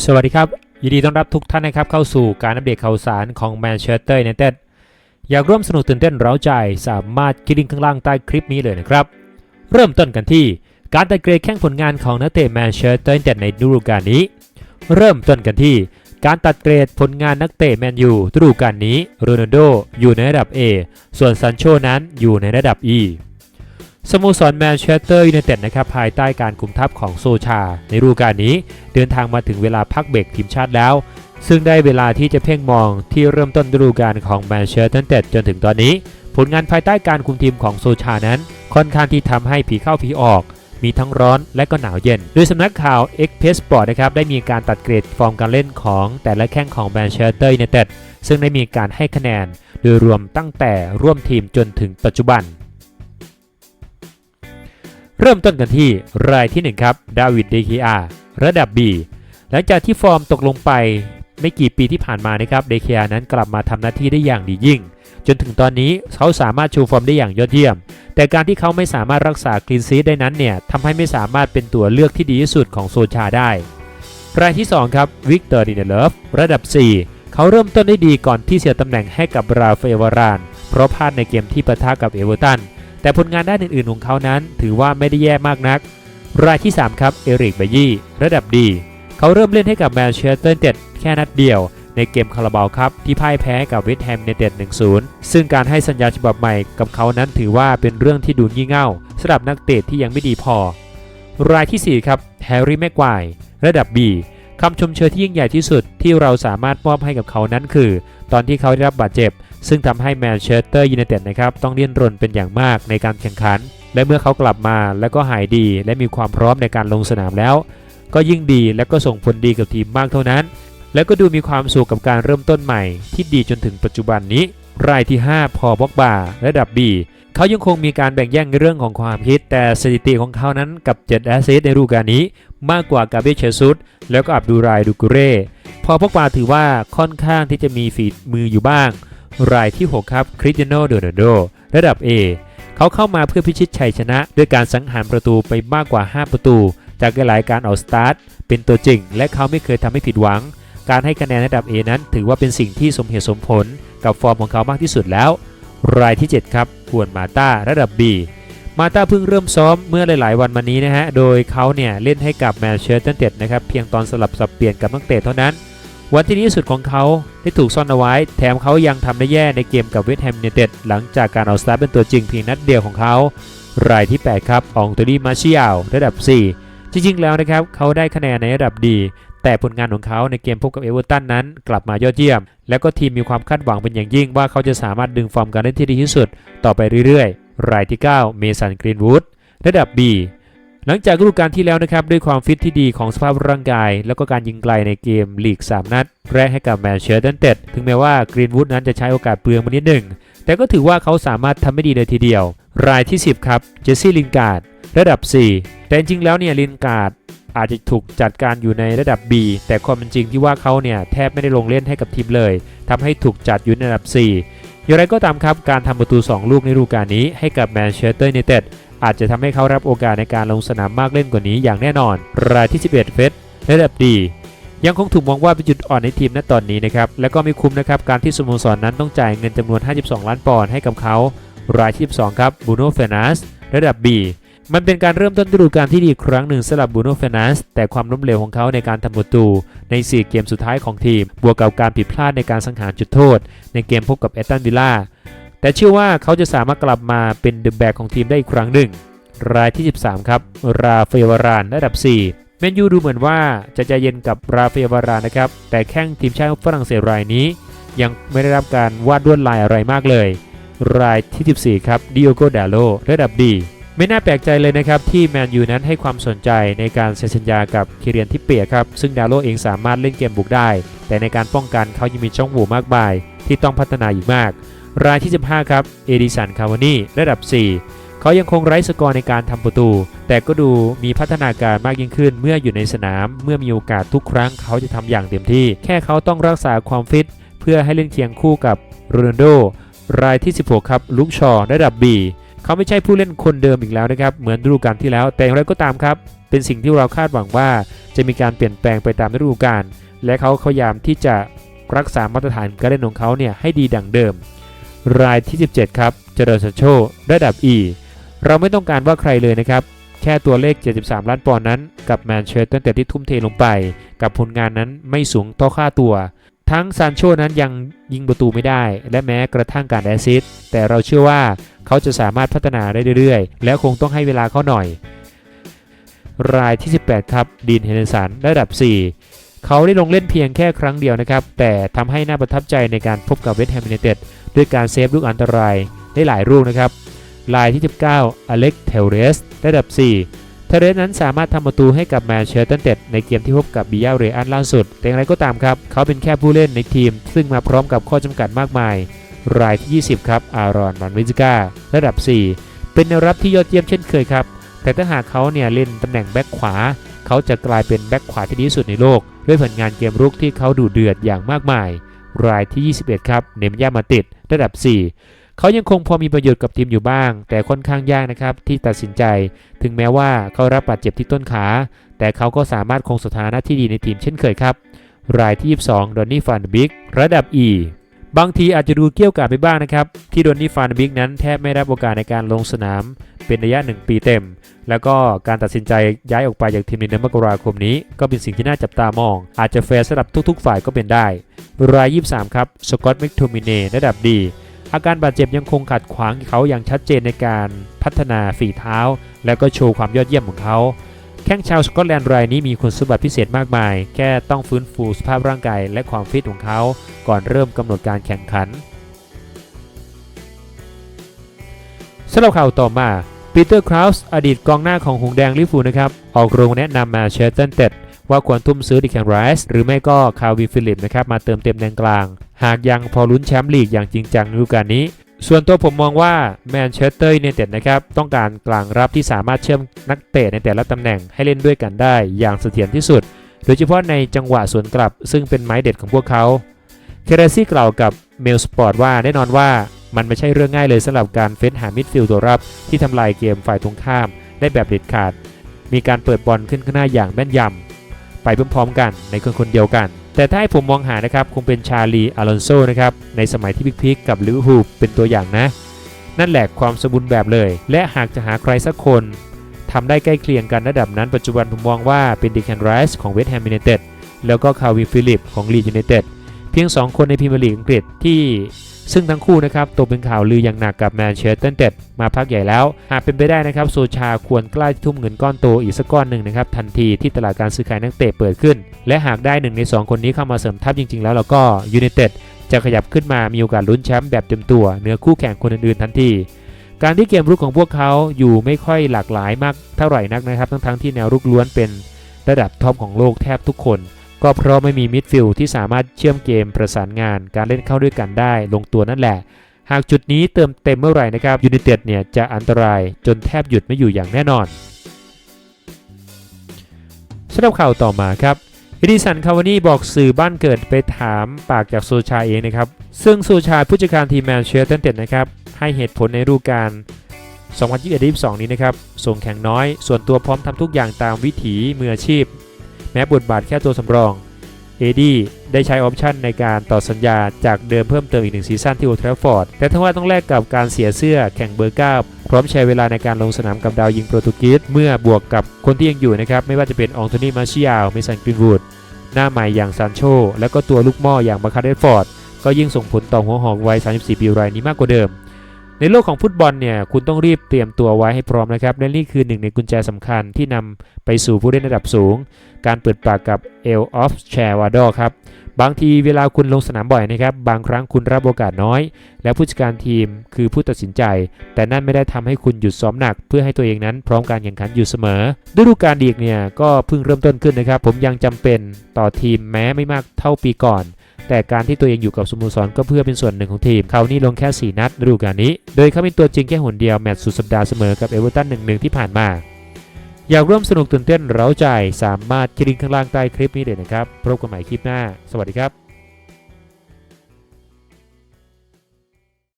สวัสดีครับ ยินดีต้อนรับทุกท่านนะครับเข้าสู่การอัปเดตข่าวสารของแมนเชสเตอร์ยูไนเต็ดอยากร่วมสนุกตื่นเต้นเร้าใจ สามารถคลิกลิงก์ข้างล่างใต้คลิปนี้เลยนะครับ เริ่มต้นกันที่การตัดเกรดแข่งผลงานของนักเตะแมนเชสเตอร์ยูไนเต็ดในฤดูกาลนี้ เริ่มต้นกันที่การตัดเกรดผลงานนักเตะแมนยูฤดูกาลนี้โรนัลโดอยู่ในระดับ A ส่วนซันโชนั้นอยู่ในระดับ E สโมสรแมนเชสเตอร์ยูไนเต็ดนะครับภายใต้การคุมทัพของโซชา ในฤดูกาลนี้ เดินทางมาถึงเวลาพักเบรกทีมชาติแล้ว ซึ่งได้เวลาที่จะเพ่งมองที่เริ่มต้นฤดูกาลของแมนเชสเตอร์ยูไนเต็ดจนถึงตอนนี้ ผลงานภายใต้การคุมทีมของโซชานั้น ค่อนข้างที่ทำให้ผีเข้าผีออก มีทั้งร้อนและก็หนาวเย็น โดยสำนักข่าว e x p r e s s Sport นะครับได้มีการตัดเกรดฟอร์มการเล่นของแต่ละแข้งของแมนเชสเตอร์ยูไนเต็ดซึ่งได้มีการให้คะแนน โดยรวมตั้งแต่ร่วมทีมจนถึงปัจจุบัน เริ่มต้นกันที่รายที่ 1 ครับ ดาวิดเดคีอาระดับ B หลังจากที่ฟอร์มตกลงไปไม่กี่ปีที่ผ่านมานะครับเดคีอานั้นกลับมาทำหน้าที่ได้อย่างดียิ่ง จนถึงตอนนี้เขาสามารถชูฟอร์มได้อย่างยอดเยี่ยม แต่การที่เขาไม่สามารถรักษาคลีนซีดได้นั้นเนี่ยทำให้ไม่สามารถเป็นตัวเลือกที่ดีที่สุดของโซชาได้ รายที่ 2 ครับวิกเตอร์ดินเดเลฟระดับ 4 เขาเริ่มต้นได้ดีก่อนที่เสียตำแหน่งให้กับราฟเอวารานเพราะพลาดในเกมที่ปะทะกับเอเวอร์ตัน แต่ผลงานด้านอื่น ๆ ของเขานั้น ถือว่าไม่ได้แย่มากนัก รายที่ 3 ครับเอริกเบยี่ระดับดี เขาเริ่มเล่นให้กับแมนเชสเตอร์เต็ดแค่นัดเดียว ในเกมคาราบาวครับ ที่พ่ายแพ้กับเวสต์แฮมยูไนเต็ด1-0 ซึ่งการให้สัญญาฉบับใหม่กับเขานั้นถือว่าเป็นเรื่องที่ดูงี่เง่าสำหรับนักเตะที่ยังไม่ดีพอ รายทีสี่4 ครับแฮร์รี่แม็กควายระดับ B คำชมเชยที่ยิ่งใหญ่ที่สุดที่เราสามารถมอบให้กับเขานั้นคือ ตอนที่เขาได้รับบาดเจ็บ ซึ่งทำให้แมนเชสเตอร์ยูไนเต็ดนะครับต้องเลี่ยนรนเป็นอย่างมากในการแข่งขัน และเมื่อเขากลับมาแล้วก็หายดี และมีความพร้อมในการลงสนามแล้ว ก็ยิ่งดีและก็ส่งผลดีกับทีมมากเท่านั้น และก็ดูมีความสุขกับการเริ่มต้นใหม่ ที่ดีจนถึงปัจจุบันนี้ รายที่ 5 พอบ็อกบาระดับ B เขายังคงมีการแบ่งแย่งในเรื่องของความคิด แต่สถิติของเขานั้นกับ 7 แอสซิสในฤดูกาลนี้ มากกว่ากาเบรียเชซุสแล้วก็อับดูรายดูกุเร่พอบ็อกบาถือว่าค่อนข้างที่จะมีฝีมืออยู่บ้าง รายที่ 6 ครับคริสเตียโนโดนัลโดระดับ A เขาเข้ามาเพื่อพิชิตชัยชนะ ด้วยการสังหารประตูไปมากกว่า 5 ประตู จากหลายการออกสตาร์ทเป็นตัวจริง และเขาไม่เคยทำให้ผิดหวัง การให้คะแนนระดับ A นั้น ถือว่าเป็นสิ่งที่สมเหตุสมผลกับฟอร์มของเขามากที่สุดแล้ว รายที่ 7 ครับควนมาต้าระดับ B มาต้าเพิ่งเริ่มซ้อมเมื่อหลาย ๆ วันมานี้นะฮะ โดยเขาเนี่ยเล่นให้กับแมนเชสเตอร์ยูไนเต็ดนะครับเพียงตอนสลับสับเปลี่ยนกับนักเตะเท่านั้น วันที่ดีที่สุดของเขาได้ถูกซ่อนเอาไว้ แถมเขายังทำได้แย่ในเกมกับเวสต์แฮมยูไนเต็ดหลังจากการเอาสตาร์เป็นตัวจริงเพียงนัดเดียวของเขา รายที่ 8 ครับอองโตนีมาเชียลระดับ 4 จริง ๆ แล้วนะครับเขาได้คะแนนในระดับดี แต่ผลงานของเขาในเกมพบกับเอเวอร์ตันนั้น กลับมายอดเยี่ยม แล้วก็ทีมมีความคาดหวังเป็นอย่างยิ่งว่าเขาจะสามารถดึงฟอร์มการเล่นที่ดีที่สุด ต่อไปเรื่อยๆ รายที่ 9 เมสันกรีนวูดระดับ B หลังจากฤดูกาลที่แล้วนะครับ ด้วยความฟิตที่ดีของสภาพร่างกาย แล้วก็การยิงไกลในเกมลีก 3 นัด แรกให้กับแมนเชสเตอร์ยูไนเต็ดถึงแม้ว่ากรีนวูดนั้นจะใช้โอกาสเปลืองมานิดหนึ่ง แต่ก็ถือว่าเขาสามารถทำไม่ดีเลยทีเดียว รายที่ 10 ครับ เจสซี่ลินการ์ดระดับ 4 แต่จริงแล้วเนี่ยลินการ์ดอาจจะถูกจัดการอยู่ในระดับ B แต่ความเป็นจริงที่ว่าเขาเนี่ยแทบไม่ได้ลงเล่นให้กับทีมเลยทำให้ถูกจัดอยู่ในระดับ 4 อย่างไรก็ตามครับ การทำประตู 2 ลูกในฤดูกาลนี้ให้กับแมนเชสเตอร์ยูไนเต็ด อาจจะทำให้เขารับโอกาสในการลงสนามมากเล่นกว่านี้อย่างแน่นอน รายที่ 11 เฟสระดับดี ยังคงถูกมองว่าเป็นจุดอ่อนในทีมณตอนนี้นะครับ และก็ไม่คุ้มนะครับ การที่สโมสรนนั้นต้องจ่ายเงินจำนวน 52 ล้านปอนด์ให้กับเขา รายที่ 12 ครับบูโนเฟนัสระดับ B มันเป็นการเริ่มต้นฤดูกาลที่ดีครั้งหนึ่งสำหรับบูโนเฟนัสแต่ความล้มเหลวของเขาในการทำประตู ใน 4 เกมสุดท้ายของทีม บวกกับการผิดพลาดในการสังหารจุดโทษ ในเกมพบกับเอตตันวิลล่า แต่เชื่อว่าเขาจะสามารถกลับมาเป็นเดอะแบ็กของทีมได้อีกครั้งหนึ่ง รายที่ 13 ครับ ราเฟวารานระดับ 4 เมนยูดูเหมือนว่าจะใจเย็นกับราเฟวารานนะครับ แต่แข้งทีมชาติฝรั่งเศสรายนี้ ยังไม่ได้รับการวาดลวดลายอะไรมากเลย รายที่ 14 ครับดิโอโกดาโลระดับดีไม่น่าแปลกใจเลยนะครับ ที่แมนยูนั้นให้ความสนใจในการเซ็นสัญญากับคิเรียนทิเปียครับ ซึ่งดาโลเองสามารถเล่นเกมบุกได้ แต่ในการป้องกันเขายังมีช่องโหว่มากมาย ที่ต้องพัฒนาอีกมาก รายที่ 15 ครับ เอดิสัน คาวานีระดับ 4 เขายังคงไร้สกอร์ในการทำประตู แต่ก็ดูมีพัฒนาการมากยิ่งขึ้นเมื่ออยู่ในสนาม เมื่อมีโอกาสทุกครั้งเขาจะทำอย่างเต็มที่ แค่เขาต้องรักษาความฟิต เพื่อให้เล่นเคียงคู่กับโรนัลโด รายที่ 16 ครับ ลุกชอ ระดับ B เขาไม่ใช่ผู้เล่นคนเดิมอีกแล้วนะครับ เหมือนฤดูกาลที่แล้ว แต่อย่างไรก็ตามครับ เป็นสิ่งที่เราคาดหวังว่า จะมีการเปลี่ยนแปลงไปตามฤดูกาล และเขาพยายามที่จะรักษามาตรฐานการเล่นของเขาเนี่ยให้ดีดังเดิม รายที่ 17 ครับ เจริญสันโชระดับ E เราไม่ต้องการว่าใครเลยนะครับ แค่ตัวเลข 73 ล้านปอนด์นั้น กับแมนเชสเตอร์แต่ที่ทุ่มเทลงไป กับผลงานนั้นไม่สูงต่อค่าตัว ทั้งซานโชนั้นยังยิงประตูไม่ได้ และแม้กระทั่งการแอซิสต์แต่เราเชื่อว่าเขาจะสามารถพัฒนาได้เรื่อยๆ แล้วคงต้องให้เวลาเขาหน่อย รายที่ 18 ครับ ดีนเฮนเดอร์สันระดับ 4 เขาได้ลงเล่นเพียงแค่ครั้งเดียวนะครับ แต่ทำให้น่าประทับใจในการพบกับเวสต์แฮมยูไนเต็ดด้วยการเซฟลูกอันตรายได้หลายลูกนะครับรายที่ 19 อเล็กเทเรสระดับ 4 เทเรสนั้นสามารถทำประตูให้กับแมนเชสเตอร์เต็ดในเกมที่พบกับบิยาเรอันล่าสุด แต่อย่างไรก็ตามครับ เขาเป็นแค่ผู้เล่นในทีม ซึ่งมาพร้อมกับข้อจำกัดมากมาย รายที่ 20 ครับ อารอนมันวิซิก้าระดับ 4 เป็นแนวรับที่ยอดเยี่ยมเช่นเคยครับ แต่ถ้าหากเขาเนี่ยเล่นตำแหน่งแบ็คขวา เขาจะกลายเป็นแบ็คขวาที่ดีที่สุดในโลก ด้วยผลงานเกมรุกที่เขาดูเดือดอย่างมากมาย รายที่ 21 ครับ เนมย่ามาติดระดับ 4 เขายังคงพอมีประโยชน์กับทีมอยู่บ้าง แต่ค่อนข้างยากนะครับที่ตัดสินใจ ถึงแม้ว่าเขารับบาดเจ็บที่ต้นขา แต่เขาก็สามารถคงสถานะที่ดีในทีมเช่นเคยครับ รายที่ 22 ดอนนี่ฟันบิกระดับ E บางทีอาจจะดูเกี่ยวกาดไปบ้างนะครับ ที่โดนนี่ฟานบิกนั้นแทบไม่รับโอกาสในการลงสนาม เป็นระยะ 1 ปีเต็ม แล้วก็การตัดสินใจย้ายออกไปจากทีมในเดือนมกราคมนี้ ก็เป็นสิ่งที่น่าจับตามอง อาจจะแฟร์สำหรับทุกๆ ฝ่ายก็เป็นได้ ราย 23 ครับ สกอตต์แมคโทมิเน่ระดับดี อาการบาดเจ็บยังคงขัดขวางเขาอย่างชัดเจนในการพัฒนาฝีเท้า และก็โชว์ความยอดเยี่ยมของเขา แข้งชาวสกอตแลนด์รายนี้มีคุณสมบัติพิเศษมากมาย แค่ต้องฟื้นฟูสภาพร่างกายและความฟิตของเขาก่อนเริ่มกำหนดการแข่งขันสำหรับข่าวต่อมาปีเตอร์คราวส์อดีตกองหน้าของหงแดงลิเวอร์พูลนะครับ ออกโรงแนะนำมาเชสเตนเต็ดว่าควรทุ่มซื้อดิแคนไรส์หรือไม่ก็คาวินฟิลิปนะครับ มาเติมเต็มแดนกลาง หากยังพอลุ้นแชมป์ลีกอย่างจริงจังในฤดูกาลนี้ ส่วนตัวผมมองว่าแมนเชสเตอร์ยูไนเต็ดนะครับต้องการกลางรับที่สามารถเชื่อมนักเตะในแต่ละตำแหน่งให้เล่นด้วยกันได้อย่างเสถียรที่สุด โดยเฉพาะในจังหวะสวนกลับ ซึ่งเป็นไม้เด็ดของพวกเขาเคเรซี่กล่าวกับเมลสปอร์ตว่าแน่นอนว่ามันไม่ใช่เรื่องง่ายเลยสำหรับการเฟ้นหามิดฟิลด์ตัวรับที่ทำลายเกมฝ่ายตรงข้ามได้แบบเด็ดขาด มีการเปิดบอลขึ้นข้างหน้าอย่างแม่นยำไปพร้อมๆกันในคนคนเดียวกัน แต่ถ้าให้ผมมองหานะครับคงเป็นชาลีอารอนโซนะครับในสมัยที่พิกๆกับลิเวอร์พูลเป็นตัวอย่างนะ นั่นแหละความสมบูรณ์แบบเลย และหากจะหาใครสักคนทำได้ใกล้เคียงกันระดับนั้นปัจจุบันผมมองว่าเป็นดิแคนไรส์ของเวสต์แฮมยูไนเต็ดแล้วก็คาวินฟิลิปของลีดยูไนเต็ดเพียง 2 คนในพรีเมียร์ลีกอังกฤษที่ ซึ่งทั้งคู่นะครับตกเป็นข่าวลืออย่างหนักกับแมนเชสเตอร์เต็ดมาพักใหญ่แล้ว หากเป็นไปได้นะครับโซชาควรกล้าทุ่มเงินก้อนโตอีกสักก้อนหนึ่งนะครับทันทีที่ตลาดการซื้อขายนักเตะเปิดขึ้น และหากได้หนึ่งใน 2 คนนี้เข้ามาเสริมทัพจริง ๆ แล้วเราก็ยูไนเต็ดจะขยับขึ้นมามีโอกาสลุ้นแชมป์แบบเต็มตัวเหนือคู่แข่งคนอื่นๆทันทีการที่เกมรุกของพวกเขาอยู่ไม่ค่อยหลากหลายมากเท่าไหร่นักนะครับ ทั้งๆที่แนวรุกล้วนเป็นระดับท็อปของโลกแทบทุกคน ก็เพราะไม่มีมิดฟิลด์ที่สามารถเชื่อมเกมประสานงานการเล่นเข้าด้วยกันได้ลงตัวนั่นแหละ หากจุดนี้เติมเต็มเมื่อไหร่นะครับยูไนเต็ดเนี่ยจะอันตรายจนแทบหยุดไม่อยู่อย่างแน่นอนสำหรับข่าวต่อมาครับเอดิสันคาวานี่บอกสื่อบ้านเกิดไปถามปากจากโซชาเองนะครับ ซึ่งโซชาผู้จัดการทีมแมนเชสเตอร์เต็ดนะครับ ให้เหตุผลในฤดูกาล2021-22 นี้นะครับ ส่งแข่งน้อย ส่วนตัวพร้อมทำทุกอย่างตามวิถีมืออาชีพ แม้บทบาทแค่ตัวสำรองเอดี้ได้ใช้ออปชันในการต่อสัญญาจากเดิมเพิ่มเติมอีกหนึ่งซีซั่นที่โอทราฟอร์ด แต่ทั้งว่าต้องแลกกับการเสียเสื้อแข่งเบอร์9พร้อมใช้เวลาในการลงสนามกับดาวยิงโปรตุเกสเมื่อบวกกับคนที่ยังอยู่นะครับ ไม่ว่าจะเป็นองโทนีมาชิอาลเมสันกรีนวูดหน้าใหม่อย่างซานโช และก็ตัวลูกหม่ออย่างมาคาเดฟอร์ด ก็ยิ่งส่งผลต่อหัวหอกวัย 34 ปีรายนี้มากกว่าเดิม ในโลกของฟุตบอลเนี่ยคุณต้องรีบเตรียมตัวไว้ให้พร้อมนะครับและนี่คือหนึ่งในกุญแจสำคัญที่นำไปสู่ผู้เล่นระดับสูง การเปิดปากกับเอลออฟแชร์วาดอครับบางทีเวลาคุณลงสนามบ่อยนะครับบางครั้งคุณรับโอกาสน้อย และผู้จัดการทีมคือผู้ตัดสินใจ แต่นั่นไม่ได้ทำให้คุณหยุดซ้อมหนัก เพื่อให้ตัวเองนั้นพร้อมการแข่งขันอยู่เสมอฤดูกาลดีกเนี่ยก็เพิ่งเริ่มต้นขึ้นนะครับ ผมยังจำเป็นต่อทีมแม้ไม่มากเท่าปีก่อน แต่การที่ตัวเองอยู่กับสโมสรก็เพื่อเป็นส่วนหนึ่งของทีม เขานี่ลงแค่ 4 นัดฤดูกาลนี้ โดยเขาเป็นตัวจริงแค่หนเดียวแมตช์สุดสัปดาห์เสมอกับเอเวอร์ตันหนึ่งหนึ่งที่ผ่านมา อยากร่วมสนุกตื่นเต้นเร้าใจสามารถคลิกข้างล่างใต้คลิปนี้เลยนะครับพบกันใหม่คลิปหน้า สวัสดีครับ